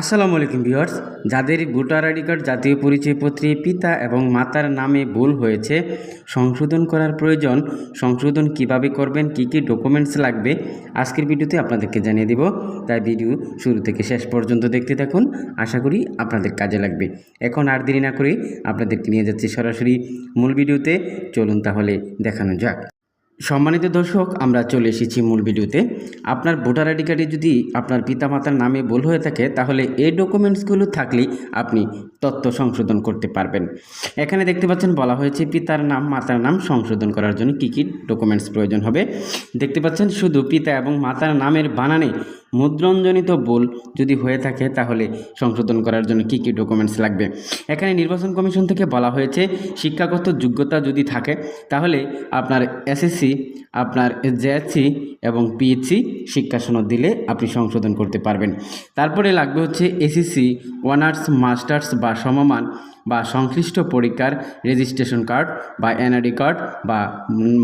আসসালামু আলাইকুম ভিউয়ার্স। যাদের ভোটার আইডি কার্ড, জাতীয় পরিচয়পত্রে পিতা এবং মাতার নামে ভুল হয়েছে, সংশোধন করার প্রয়োজন, সংশোধন কীভাবে করবেন, কি কি ডকুমেন্টস লাগবে, আজকের ভিডিওতে আপনাদেরকে জানিয়ে দেব। তাই ভিডিও শুরু থেকে শেষ পর্যন্ত দেখতে থাকুন। আশা করি আপনাদের কাজে লাগবে। এখন আর দেরি না করে আপনাদেরকে নিয়ে যাচ্ছি সরাসরি মূল ভিডিওতে। চলুন তাহলে দেখানো যাক। সম্মানিত দর্শক, আমরা চলে এসেছি মূল ভিডিওতে। আপনার ভোটার আইডি কার্ডে যদি আপনার পিতামাতার নামে ভুল হয়ে থাকে, তাহলে এই ডকুমেন্টসগুলো থাকলেই আপনি তথ্য সংশোধন করতে পারবেন। এখানে দেখতে পাচ্ছেন, বলা হয়েছে পিতার নাম, মাতার নাম সংশোধন করার জন্য কী কী ডকুমেন্টস প্রয়োজন হবে। দেখতে পাচ্ছেন, শুধু পিতা এবং মাতার নামের বানানে মুদ্রণজনিত ভুল যদি হয়ে থাকে, তাহলে সংশোধন করার জন্য কী কী ডকুমেন্টস লাগবে? এখানে নির্বাচন কমিশন থেকে বলা হয়েছে, শিক্ষাগত যোগ্যতা যদি থাকে, তাহলে আপনার এসএসসি আপনার জেএসসি এবং পিএইচসি শিক্ষা সনদ দিলে আপনি সংশোধন করতে পারবেন। তারপরে লাগবে হচ্ছে এসএসসি অনার্স মাস্টার্স বা সমমান বা সংশ্লিষ্ট পরীক্ষার রেজিস্ট্রেশন কার্ড বা এনআইডি কার্ড বা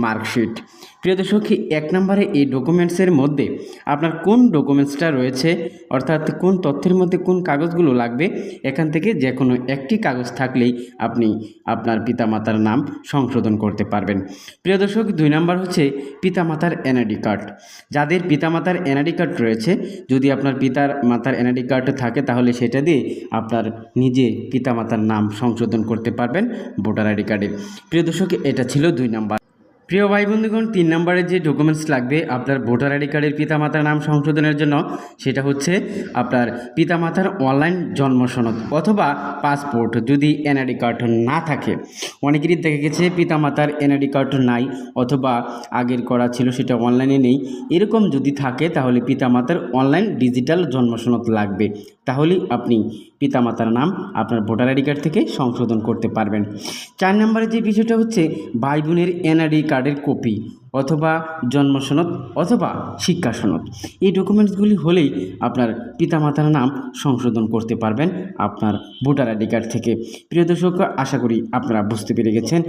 মার্কশিট প্রিয় দর্শক, এক নম্বরে এই ডকুমেন্টসের মধ্যে আপনার কোন ডকুমেন্টসটা রয়েছে, অর্থাৎ কোন তথ্যের মধ্যে কোন কাগজগুলো লাগবে, এখান থেকে যে কোনো একটি কাগজ থাকলেই আপনি আপনার পিতামাতার নাম সংশোধন করতে পারবেন। প্রিয় দর্শক, দুই নম্বর হচ্ছে পিতামাতার এনআইডি কার্ড যাদের পিতামাতার এনআইডি কার্ড রয়েছে, যদি আপনার পিতার মাতার এনআইডি কার্ড থাকে, তাহলে সেটা দিয়ে আপনার নিজে পিতামাতার নাম সংশোধন করতে পারবেন ভোটার আইডি কার্ডে। প্রিয় দর্শক, এটা ছিল দুই নাম্বার। প্রিয় ভাই বন্ধুগণ, তিন নম্বরে যে ডকুমেন্টস লাগবে আপনার ভোটার আইডি কার্ডের পিতামাতার নাম সংশোধনের জন্য, সেটা হচ্ছে আপনার পিতামাতার অনলাইন জন্ম সনদ অথবা পাসপোর্ট যদি এনআইডি কার্ড না থাকে। অনেকেরই দেখা গেছে পিতামাতার এনআইডি কার্ড নাই অথবা আগের করা ছিল, সেটা অনলাইনে নেই। এরকম যদি থাকে, তাহলে পিতামাতার অনলাইন ডিজিটাল জন্ম সনদ লাগবে। তাহলে আপনি পিতামাতার নাম আপনার ভোটার আইডি কার্ড থেকে সংশোধন করতে পারবেন। চার নম্বরে যে বিষয়টা হচ্ছে ভাই বোনের এনআইডি কার্ডের কপি অথবা জন্ম সনদ অথবা শিক্ষা সনদ। এই ডকুমেন্টসগুলি হলেই আপনার পিতামাতার নাম সংশোধন করতে পারবেন আপনার ভোটার আইডি কার্ড থেকে। প্রিয় দর্শক, আশা করি আপনারা বুঝতে পেরে গেছেন।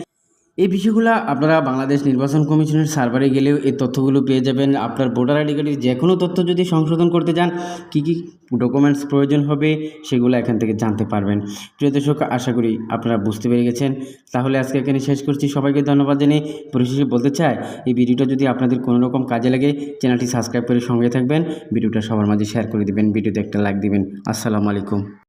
এই বিষয়গুলো আপনারা বাংলাদেশ নির্বাচন কমিশনের সার্ভারে গেলেও এই তথ্যগুলো পেয়ে যাবেন। আপনার ভোটার আইডি কার্ডের যে কোনো তথ্য যদি সংশোধন করতে চান, কী কী ডকুমেন্টস প্রয়োজন হবে সেগুলো এখান থেকে জানতে পারবেন। প্রিয় দর্শক, আশা করি আপনারা বুঝতে পেরে গেছেন। তাহলে আজকে এখানে শেষ করছি। সবাইকে ধন্যবাদ জানিয়ে পরিশেষে বলতে চাই, এই ভিডিওটা যদি আপনাদের কোনো রকম কাজে লাগে, চ্যানেলটি সাবস্ক্রাইব করে সঙ্গে থাকবেন। ভিডিওটা সবার মাঝে শেয়ার করে দিবেন, ভিডিওতে একটা লাইক দিবেন। আসসালামু আলাইকুম।